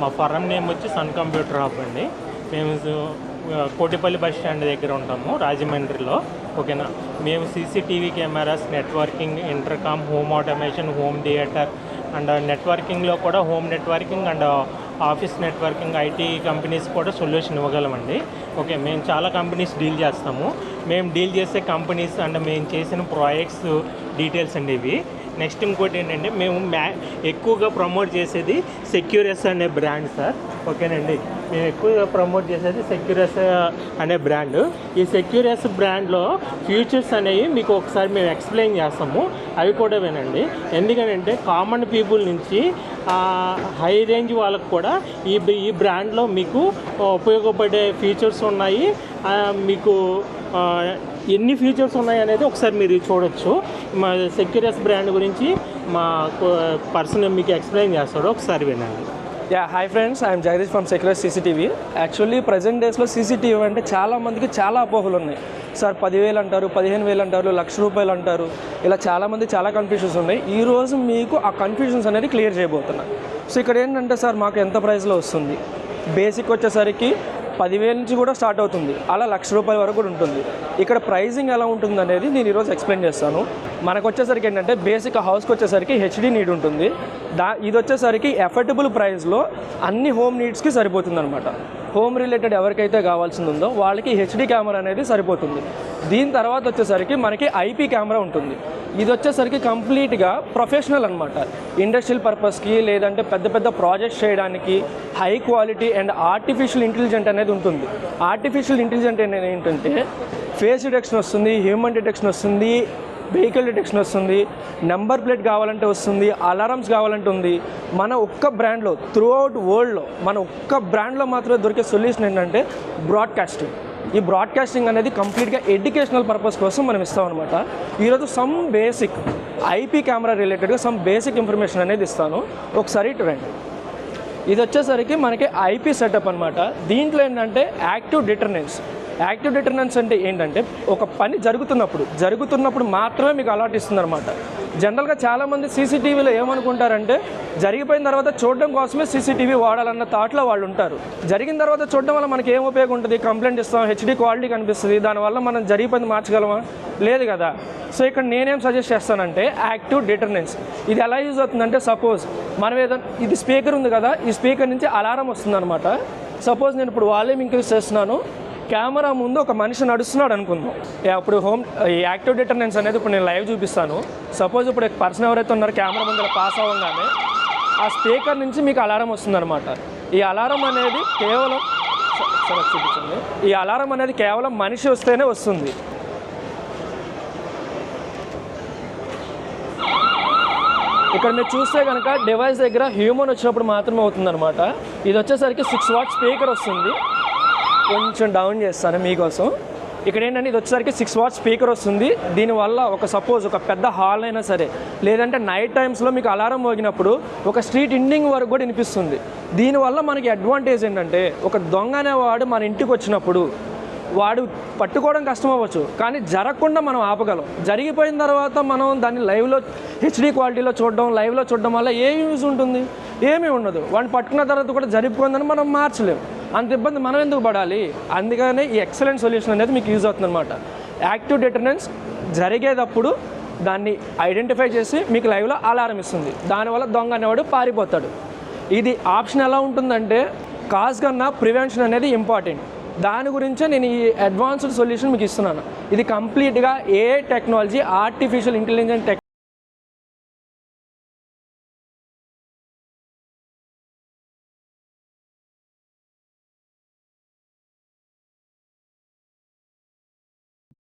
మా firm name వచ్చి sun computer hub అండి. మేము కోటిపల్లి బస్ స్టాండ్ దగ్గర ఉంటాము రాజమండ్రిలో. ఓకేనా? మేము CCTV cameras networking intercom home automation home theatre and నెట్వర్కింగ్లో కూడా home networking and office networking IT companies కూడా సొల్యూషన్ ఇవ్వగలమండి. ఓకే మేము చాలా కంపెనీస్ డీల్ చేస్తాము. మేము డీల్ చేసే కంపెనీస్ అండ్ మేము చేసిన ప్రాజెక్ట్స్ డీటెయిల్స్ అండి ఇవి. నెక్స్ట్ ఇంకోటి ఏంటంటే మేము మ్యా ఎక్కువగా ప్రమోట్ చేసేది సెక్యూరెస్ అనే బ్రాండ్ సార్ ఓకేనండి. మేము ఎక్కువగా ప్రమోట్ చేసేది సెక్యూరెస్ అనే బ్రాండ్ ఈ సెక్యూరెస్ బ్రాండ్లో ఫ్యూచర్స్ అనేవి మీకు ఒకసారి మేము ఎక్స్ప్లెయిన్ చేస్తాము. అవి కూడా వినండి. ఎందుకంటే కామన్ పీపుల్ నుంచి హై రేంజ్ వాళ్ళకు కూడా ఈ ఈ బ్రాండ్లో మీకు ఉపయోగపడే ఫీచర్స్ ఉన్నాయి. మీకు ఎన్ని ఫీచర్స్ ఉన్నాయి అనేది ఒకసారి మీరు చూడొచ్చు. మా సెక్యూరియస్ బ్రాండ్ గురించి మా పర్సన్ మీకు ఎక్స్ప్లెయిన్ చేస్తాడు. ఒకసారి వినండి. Yeah hi friends I'm Jagadish from secure CCTV. Actually present డేస్లో సీసీటీవీ అంటే చాలా మందికి చాలా అపోహలు ఉన్నాయి. సార్ పదివేలు అంటారు పదిహేను వేలు అంటారు లక్ష రూపాయలు అంటారు. ఇలా చాలామంది చాలా కన్ఫ్యూషన్స్ ఉన్నాయి. ఈ రోజు మీకు ఆ కన్ఫ్యూజన్స్ అనేది క్లియర్ చేయబోతున్నా. సో ఇక్కడ ఏంటంటే సార్ మాకు ఎంత ప్రైస్లో వస్తుంది? బేసిక్ వచ్చేసరికి పదివేల నుంచి కూడా స్టార్ట్ అవుతుంది. అలా లక్ష రూపాయల వరకు కూడా ఉంటుంది. ఇక్కడ ప్రైజింగ్ ఎలా ఉంటుంది అనేది నేను ఈరోజు ఎక్స్ప్లెయిన్ చేస్తాను. మనకు వచ్చేసరికి ఏంటంటే బేసిక్ హౌస్కి వచ్చేసరికి హెచ్డి నీడ్ ఉంటుంది. దా ఇది వచ్చేసరికి ఎఫర్టబుల్ ప్రైస్లో అన్ని హోమ్ నీడ్స్కి సరిపోతుంది అనమాట హోమ్ రిలేటెడ్ ఎవరికైతే కావాల్సింది ఉందో వాళ్ళకి హెచ్డి కెమెరా అనేది సరిపోతుంది. దీని తర్వాత వచ్చేసరికి మనకి ఐపీ కెమెరా ఉంటుంది. ఇది వచ్చేసరికి కంప్లీట్గా ప్రొఫెషనల్ అనమాట ఇండస్ట్రియల్ పర్పస్కి లేదంటే పెద్ద పెద్ద ప్రాజెక్ట్స్ చేయడానికి high quality and artificial intelligent అనేది ఉంటుంది. ఆర్టిఫిషియల్ ఇంటెలిజెంట్ అనేది ఏంటంటే ఫేస్ డిటెక్షన్ వస్తుంది హ్యూమన్ డిటెక్షన్ వస్తుంది వెహికల్ డిటెక్షన్ వస్తుంది నెంబర్ ప్లేట్ కావాలంటే వస్తుంది అలారమ్స్ కావాలంటే ఉంది. మన ఒక్క బ్రాండ్లో త్రూ అవుట్ వరల్డ్లో మన ఒక్క బ్రాండ్లో మాత్రమే దొరికే సొల్యూషన్ ఏంటంటే బ్రాడ్కాస్టింగ్. ఈ బ్రాడ్కాస్టింగ్ అనేది కంప్లీట్గా ఎడ్యుకేషనల్ పర్పస్ కోసం మనం ఇస్తాం అనమాట ఈరోజు సమ్ బేసిక్ ఐపీ కెమెరా రిలేటెడ్గా సమ్ బేసిక్ ఇన్ఫర్మేషన్ అనేది ఇస్తాను. ఒకసారి ట్రెండ్ రండి. ఇది వచ్చేసరికి మనకి ఐపీ సెటప్ అనమాట దీంట్లో ఏంటంటే యాక్టివ్ డిటర్నెన్స్ యాక్టివ్ డిటర్నెన్స్ అంటే ఏంటంటే ఒక పని జరుగుతున్నప్పుడు జరుగుతున్నప్పుడు మాత్రమే మీకు అలర్ట్ ఇస్తుంది అనమాట జనరల్గా చాలామంది సీసీటీవీలో ఏమనుకుంటారంటే జరిగిపోయిన తర్వాత చూడడం కోసమే సీసీటీవీ వాడాలన్న థాట్లో వాళ్ళు ఉంటారు. జరిగిన తర్వాత చూడడం వల్ల మనకి ఏం ఉపయోగం ఉంటుంది? కంప్లైంట్ ఇస్తాం హెచ్డీ క్వాలిటీ కనిపిస్తుంది దానివల్ల మనం జరిగిపోయింది మార్చగలమా? లేదు కదా. సో ఇక్కడ నేనేం సజెస్ట్ చేస్తానంటే యాక్టివ్ డిటర్నెన్స్ ఇది ఎలా యూజ్ అవుతుందంటే సపోజ్ మనం ఏదైనా ఇది స్పీకర్ ఉంది కదా ఈ స్పీకర్ నుంచి అలారం వస్తుందన్నమాట. సపోజ్ నేను ఇప్పుడు వాల్యూమ్ ఇంక్రీజ్ చేస్తున్నాను కెమెరా ముందు ఒక మనిషి నడుస్తున్నాడు అనుకుందాం. అప్పుడు హోమ్ ఈ యాక్టివ్ డిటర్నెన్స్ అనేది ఇప్పుడు నేను లైవ్ చూపిస్తాను. సపోజ్ ఇప్పుడు పర్సన్ ఎవరైతే ఉన్నారో కెమెరా ముందర పాస్ అవ్వగానే ఆ స్పీకర్ నుంచి మీకు అలారం వస్తుందన్నమాట. ఈ అలారం అనేది కేవలం సరే చూపించండి. ఈ అలారం అనేది కేవలం మనిషి వస్తేనే వస్తుంది. ఇక్కడ మీరు చూస్తే కనుక డివైస్ దగ్గర హ్యూమన్ వచ్చినప్పుడు మాత్రమే అవుతుందన్నమాట. ఇది వచ్చేసరికి సిక్స్ వాట్ స్పీకర్ వస్తుంది. కొంచెం డౌన్ చేస్తాను మీకోసం. ఇక్కడ ఏంటంటే ఇది వచ్చేసరికి సిక్స్ వాట్ స్పీకర్ వస్తుంది. దీనివల్ల ఒక సపోజ్ ఒక పెద్ద హాల్ అయినా సరే లేదంటే నైట్ టైమ్స్లో మీకు అలారం మోగినప్పుడు ఒక స్ట్రీట్ ఎండింగ్ వరకు కూడా వినిపిస్తుంది. దీనివల్ల మనకి అడ్వాంటేజ్ ఏంటంటే ఒక దొంగ అనేవాడు మన ఇంటికి వచ్చినప్పుడు వాడు పట్టుకోవడం కష్టం అవ్వచ్చు. కానీ జరగకుండా మనం ఆపగలం. జరిగిపోయిన తర్వాత మనం దాన్ని లైవ్లో హెచ్డీ క్వాలిటీలో చూడడం లైవ్లో చూడడం వల్ల ఏ యూజ్ ఉంటుంది? ఏమీ ఉండదు. వాడిని పట్టుకున్న తర్వాత కూడా జరిగిపోయిందని మనం మార్చలేం. అంత ఇబ్బంది మనం ఎందుకు పడాలి? అందుకనే ఈ ఎక్సలెంట్ సొల్యూషన్ అనేది మీకు యూజ్ అవుతుంది అనమాట యాక్టివ్ డిటర్నెన్స్ జరిగేటప్పుడు దాన్ని ఐడెంటిఫై చేసి మీకు లైవ్లో అలారం ఇస్తుంది. దానివల్ల దొంగ అనేవాడు పారిపోతాడు. ఇది ఆప్షన్ ఎలా ఉంటుందంటే కాజ్ కన్నా ప్రివెన్షన్ అనేది ఇంపార్టెంట్. దాని గురించే నేను ఈ అడ్వాన్స్డ్ సొల్యూషన్ మీకు ఇస్తున్నాను. ఇది కంప్లీట్గా a technology artificial intelligent tech